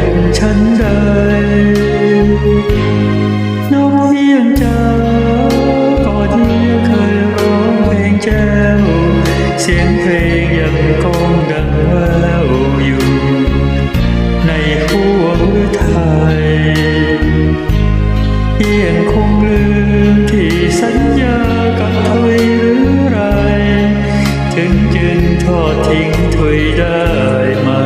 เป็นชั้นใดน้เอียงจ้าก่อที่เคยร้องเพลงแจ้วเสียงเพลงยังคงดังแววอยู่ ในหัวไทยเอียงคงลืมที่สัญญากับถุยหรือไร ถึงจึงทอดทิ้งถุยได้มา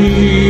mim.